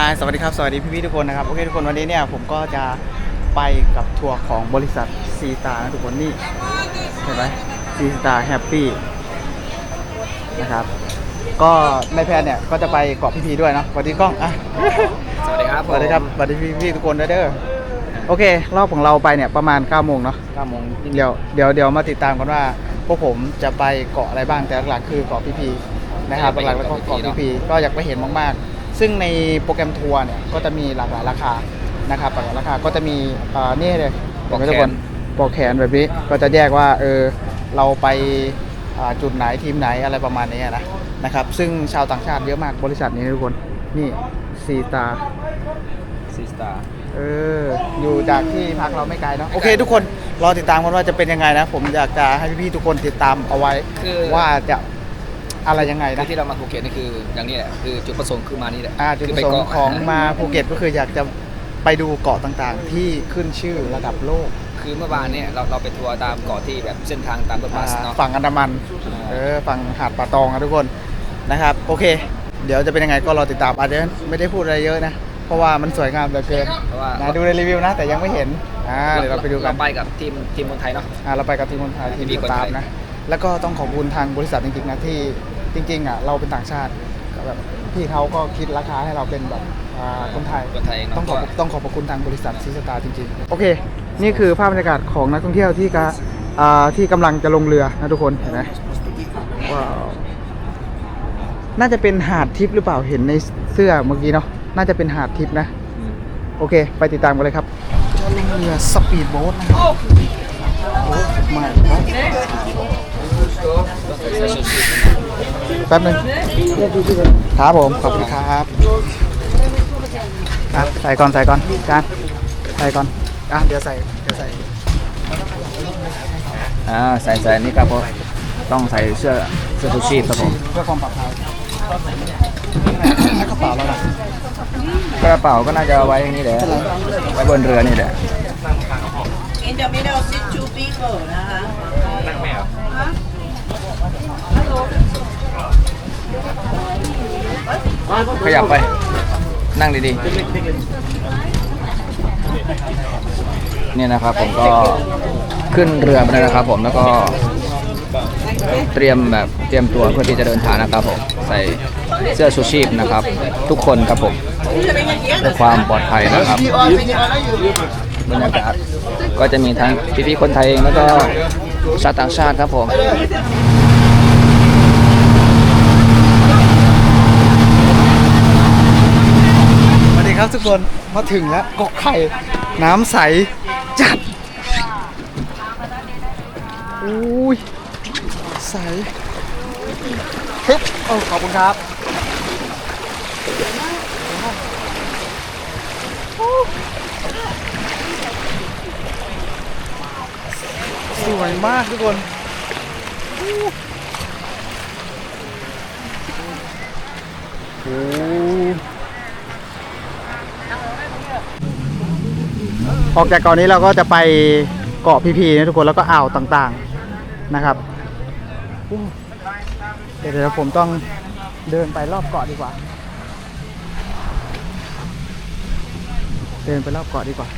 Hi สวัสดีครับ สวัสดีพี่ๆทุกคนนะครับ โอเคทุกคนวันนี้เนี่ยผมก็จะไปกับทัวร์ของบริษัทซีตานะทุกคนนี่เห็นไหมซีตาแฮปปี้นะครับ ก็ในแพลนเนี่ยก็จะไปเกาะพีพีด้วยเนาะสวัสดีกล้องอะสวัสดีครับสวัสดีครับสวัสดีพี่ๆทุกคนด้วยเด้อโอเค รอบของเราไปเนี่ยประมาณ9โมงเนาะเก้าโมงเดี๋ยวเดี๋ยวเดี๋ยวมาติดตามกันว่าพวกผมจะไปเกาะอะไรบ้างแต่หลักๆคือเกาะพีพีนะครับหลักๆแล้วก็เกาะพีพีก็อยากไปเห็นมากๆ ซึ่งในโปรแกรมทัวร์เนี่ยก็จะมีหลากหลายราคานะครับหลากหลายราคาก็จะมีเอ่อนี่เลยเห็นไหมทุกคนปลอกแขนแบบนี้ก็จะแยกว่าเออเราไปอ่าจุดไหนทีมไหนอะไรประมาณนี้นะนะครับ ซึ่งชาวต่างชาติเยอะมากบริษัทนี้นะทุกคนนี่ซีตา ซีสตาร์ เออ อยู่จากที่พักเราไม่ไกลเนาะโอเคทุกคนรอติดตามกันว่าจะเป็นยังไงนะ ผมอยากจะให้พี่ๆทุกคนติดตามเอาไว้ คือ ว่าจะ อะไรยังไงคือนะ ที่เรามาภูเก็ตนี่คืออย่างนี้แหละคือจุดประสงค์คือมานี่แหละอ่าจุดคืปไประสงเกาะค์ของมาภูเก็ตก็คืออยากจะไปดูเกาะต่างๆ ที่ขึ้นชื่อระดับโลก คือเมื่อวานเนี่ยเราเราไปทัวร์ตามเกาะที่แบบเส้นทางตามรถบัสอ่าเนาะฝั่งอันดามันเออฝั่งหาดป่าตองนะทุกคนนะครับ โอเค เดี๋ยวจะเป็นยังไงก็รอติดตามอาจจะไม่ได้พูดอะไรเยอะนะเพราะว่ามันสวยงามเหลือเกินเพราะว่านะดูในรีวิวนะ แต่ยังไม่เห็นอ่าเดี๋ยวเราไปดูกันเราไปกับทีมทีมคนไทยเนาะอ่าเราไปกับทีมคนไทยทีมทีมสคนตาไทฟยนะ แล้วก็ต้องขอบคุณทางบริษัทจริงๆนะที่จริงๆอะเราเป็นต่างชาติก็แบบพี่เขาก็คิดราคาให้เราเป็นแบบอ่าคนไทยคนไทยเนาะต้องขอบต้องขอบพระคุณทางบริษัทซีสตาร์จริงๆ โอเค นี่คือภาพบรรยากาศของนักท่องเที่ยวที่กะอ่าที่กำลังจะลงเรือนะทุกคนเห็นไหมว้าวน่าจะเป็นหาดทิพย์หรือเปล่าเห็นในเสื้อเมื่อกี้เนาะน่าจะเป็นหาดทิพย์นะอืมโอเค ไปติดตามกันเลยครับลงเรือสปีดโบ๊ทนะครับโอ้ไม่ครับ แป๊บนึงครับผม ขอบคุณครับอะใส่ก่อนใส่ก่อนจานใส่ก่อนอะเดี๋ยวใส่เดี๋ยวใส่อ่าใส่ใส่นี่ครับผมต้องใส่เสื้อเสื้อชูชีพครับผมเพื่อความปลอดภัยแล้วกระเป๋าเราล่ะกระเป๋าก็น่าจะเอาไว้นี่แหละไว้บนเรือนี่แหละ In the middle sit two people นะคะ ขยับไป นั่งดีๆ เนี่ยนะครับผมก็ขึ้นเรือมาแล้วนะครับผมแล้วก็เตรียมแบบเตรียมตัวเพื่อที่จะเดินทางนะครับผมใส่เสื้อชูชีพนะครับ ทุกคนครับผมเพื่อความปลอดภัยนะครับบรรยากาศก็จะมีทั้งพี่ๆคนไทยเองแล้วก็ชาวต่างชาติครับผม สวัสดี ครับทุกคนมาถึงแล้วเกาะไข่ น้ำใสจัดอุ้ยใสฮึบโอ้ขอบคุณครับสวยมากทุกคนโอ้ ออกจากเกาะนี้เราก็จะไปเกาะพีพีนะทุกคนแล้วก็อ่าวต่างๆนะครับเดี๋ยวเดี๋ยวผมต้องเดินไปรอบเกาะดีกว่า เดินไปรอบเกาะดีกว่า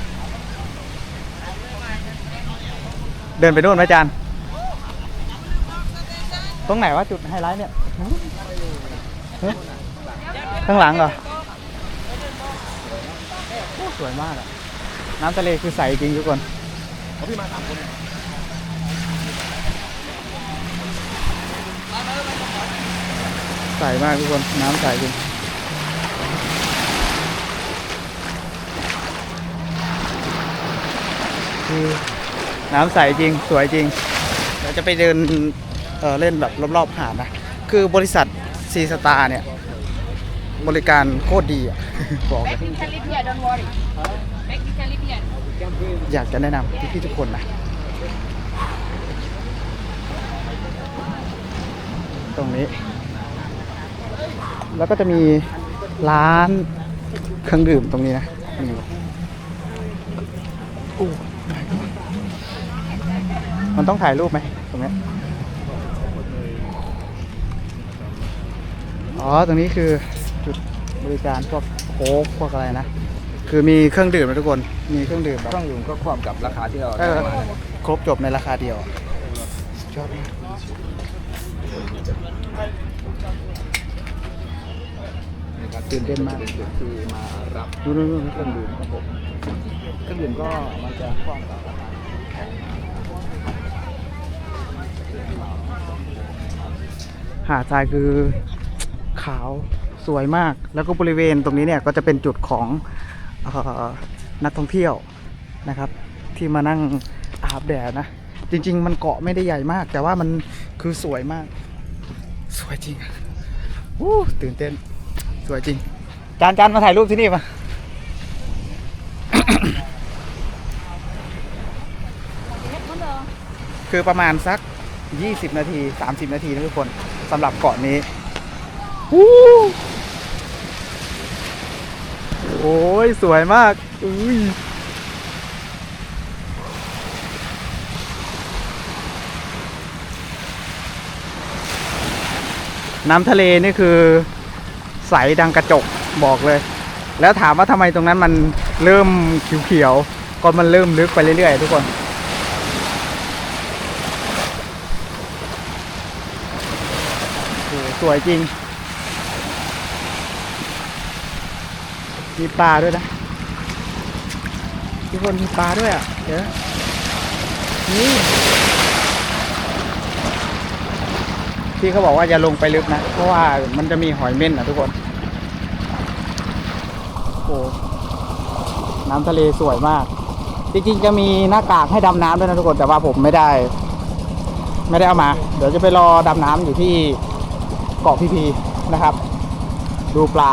เดินไปโน่นไหมจานตรงไหนวะจุดไฮไลท์เนี่ยข้างหลังเหรอสวยมากอะ น้ำทะเลคือใสจริงทุกคนใสมากทุกคน น้ำใสจริงคือน้ำใสจริงสวยจริงเดี๋ยวจะไปเดินเอ่อเล่นแบบรอบๆหาดนะ คือบริษัทซีสตาร์เนี่ย บริการโคตรดีอะ บอกเลย อยากจะแนะนำพี่ๆทุกคนนะตรงนี้ แล้วก็จะมีร้านเครื่องดื่มตรงนี้นะนี่มันต้องถ่ายรูปไหมตรงนี้อ๋อ ตรงนี้คือจุดบริการพวกโค้กพวกอะไรนะ คือมีเครื่องดื่มนะทุกคน มีเครื่องดื่มแบเคบรื่องดื่มก็ควบกับราคาที่เราเอได้อมาเนี่ยครบจบในราคาเดียวสุดยอดมากตื่นเต้นมากเป็นจุดที่มารับดูดูดูเครื่องดื่มครับผมเครื่องดื่มก็มันจะควบกับราคาหาดทรายคือขาวสวยมาก แล้วก็บริเวณตรงนี้เนี่ยก็จะเป็นจุดของเออ นักท่องเที่ยวนะครับ ที่มานั่งอาบแดดนะ จริง ๆ มันเกาะไม่ได้ใหญ่มาก แต่ว่ามันคือสวยมาก สวยจริงอู้ตื่นเต้น สวยจริง จานจานมาถ่ายรูปที่นี่มาคือประมาณสัก 20 นาที 30 นาทีนะทุกคนสำหรับเกาะนี้อู้ โอ้ย สวยมากอุ้ยน้ำทะเลนี่คือใสดังกระจกบอกเลย แล้วถามว่าทำไมตรงนั้นมันเริ่มเขียวๆก็มันเริ่มลึกไปเรื่อยๆทุกคน สวยจริง มีปลาด้วยนะทุกคนมีปลาด้วยอะ เดี๋ยวนี่พี่เขาบอกว่าอย่าลงไปลึกนะ เพราะว่ามันจะมีหอยเม่นอะทุกคน โอ้น้ำทะเลสวยมาก จริงๆจะมีหน้ากากให้ดำน้ำด้วยนะทุกคน แต่ว่าผมไม่ได้ ไม่ได้เอามา เดี๋ยวจะไปรอดำน้ำอยู่ที่เกาะพีพีนะครับ ดูปลา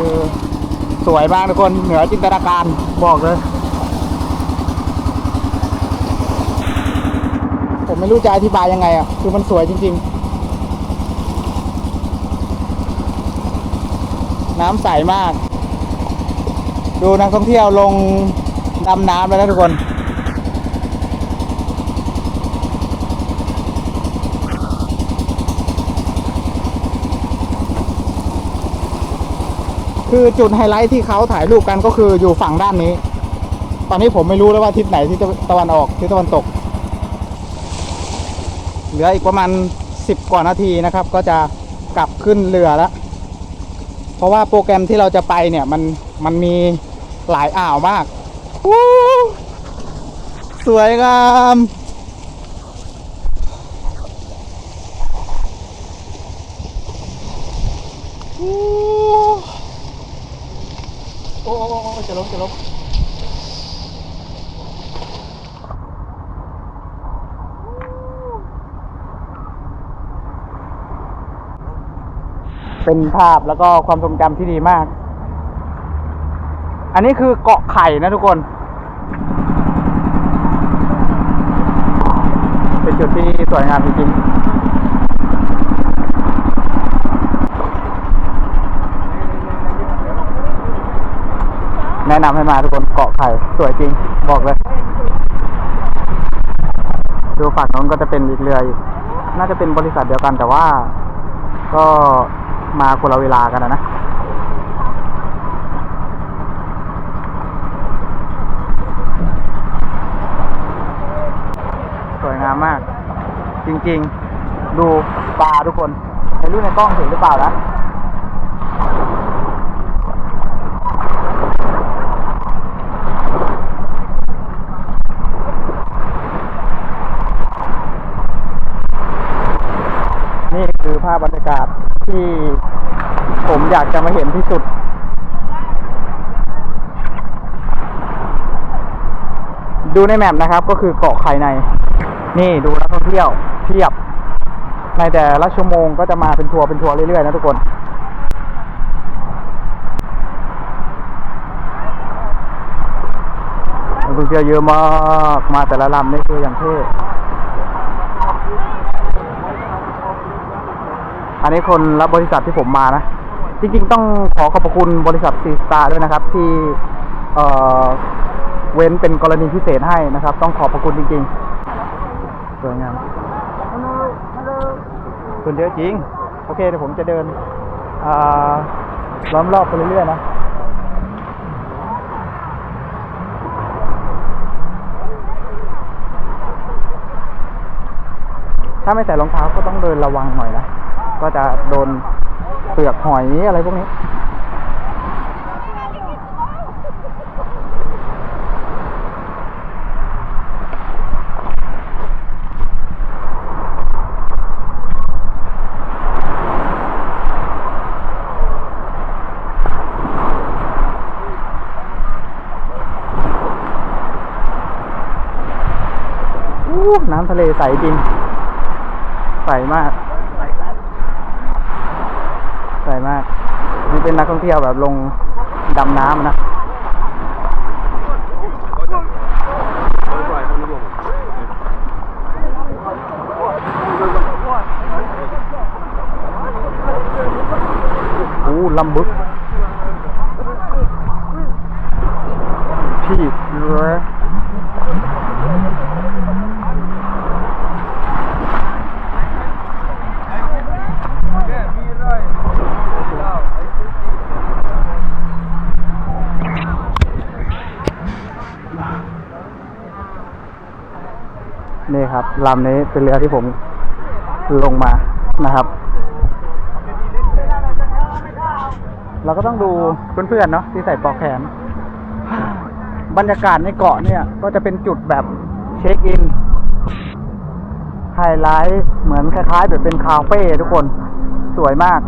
คือ สวยมากทุกคน เหนือจินตนาการบอกเลย ผมไม่รู้จะอธิบายยังไงอะ คือมันสวยจริง ๆ น้ำใสมาก ดูนักท่องเที่ยวลงดำน้ำแล้วทุกคน คือจุดไฮไลท์ที่เขาถ่ายรูปกันก็คืออยู่ฝั่งด้านนี้ ตอนนี้ผมไม่รู้แล้วว่าทิศไหนที่ตะวันออกทิศตะวันตก เหลืออีกประมาณสิบกว่านาทีนะครับ ก็จะกลับขึ้นเรือแล้ว เพราะว่าโปรแกรมที่เราจะไปเนี่ยมันมันมีหลายอ่าวมาก สวยงามวู้โอ้โอ้โอ้ จะล้มจะล้มเป็นภาพแล้วก็ความทรงจำที่ดีมาก อันนี้คือเกาะไข่นะทุกคน เป็นจุดที่สวยงามจริงๆ แนะนำให้มาทุกคนเกาะไข่สวยจริง บอกเลย ดูฝั่งนู้นก็จะเป็นอีกเรืออีกน่าจะเป็นบริษัทเดียวกันแต่ว่า ก็มาคนละเวลากันนะนะสวยงามมาก จริง ๆ ดูปลาทุกคนในรูปในกล้องเห็นหรือเปล่านะ นี่ คือภาพบรรยากาศที่ผมอยากจะมาเห็นที่สุด ดูในแมปนะครับก็คือเกาะไข่ใน นี่ดูนักท่องเที่ยวเพียบ ในแต่ละชั่วโมงก็จะมาเป็นทัวร์เป็นทัวร์เรื่อยๆนะทุกคนนักท่องเที่ยวเยอะมาก มาแต่ละลำนี่คืออย่างเท่ อันนี้คนรับบริษัทที่ผมมานะ จริงๆ ต้องขอขอบคุณบริษัทซีสตาร์ด้วยนะครับ ที่เอ่อเว้นเป็นกรณีพิเศษให้นะครับ ต้องขอบพระคุณจริงๆสวยงามคนเยอะจริง โอเคเดี๋ยวผมจะเดินล้อมรอบไปเรื่อยๆนะถ้าไม่ใส่รองเท้าก็ต้องเดินระวังหน่อยนะ ก็จะโดนเปลือกหอยอะไรพวกนี้ น้ำทะเลใสจริง ใสมาก ใสมาก นักท่องเที่ยวแบบลงดำน้ำนะอู้ลำบึก ที่เรือ นี่ครับลำนี้เป็นเรือที่ผมลงมานะครับ เราก็ต้องดูเพื่อนๆเนาะที่ใส่ปลอกแขน บรรยากาศในเกาะเนี่ย ก็จะเป็นจุดแบบเช็คอินไฮไลท์เหมือนคล้ายๆแบบเป็นคาเฟ่ทุกคนสวยมาก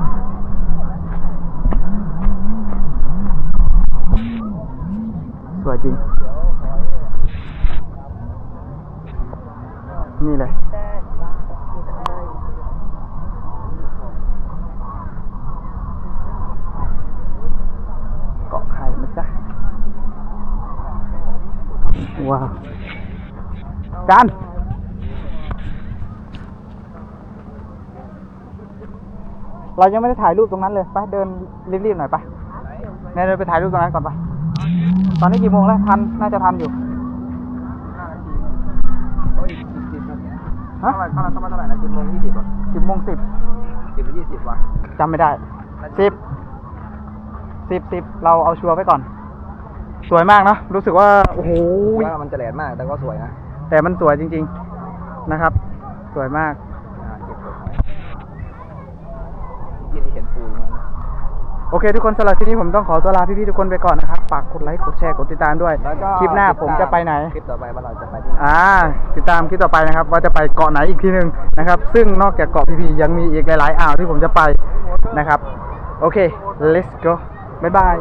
สวยจริง นี่เลย เกาะไข่นะจ๊ะ ว้าวจานเรายังไม่ได้ถ่ายรูปตรงนั้นเลย ไปเดินรีบๆหน่อยไปเนี่ยเดินไปถ่ายรูปตรงนั้นก่อนไป ตอนนี้กี่โมงแล้ว ทัน น่าจะทันอยู่ ฮะเข้ามาเข้ามาเท่าไหร่นะสิบโมงยี่สิบอะสิบโมงสิบสิบหรือยี่สิบวะจำไม่ได้สิบสิบสิบเราเอาชัวร์ไว้ก่อน สวยมากเนอะรู้สึกว่าโอ้โหว่ามันจะแหลมมาก แต่ก็สวยนะแต่มันสวยจริง ๆนะครับ สวยมากโอเค ทุกคนสำหรับที่นี้ผมต้องขอตัวลาพี่ๆทุกคนไปก่อนนะครับ ฝากกดไลค์กดแชร์กดติดตามด้วย แล้วก็คลิปหน้าผมจะไปไหน คลิปต่อไปว่าเราจะไปที่ไหนอ่า ติดตามคลิปต่อไปนะครับ ว่าจะไปเกาะไหนอีกทีหนึ่งนะครับ ซึ่งนอกจากเกาะพีพียังมีอีกหลายๆอ่าวที่ผมจะไปนะครับ โอเค let's go บ๊ายบาย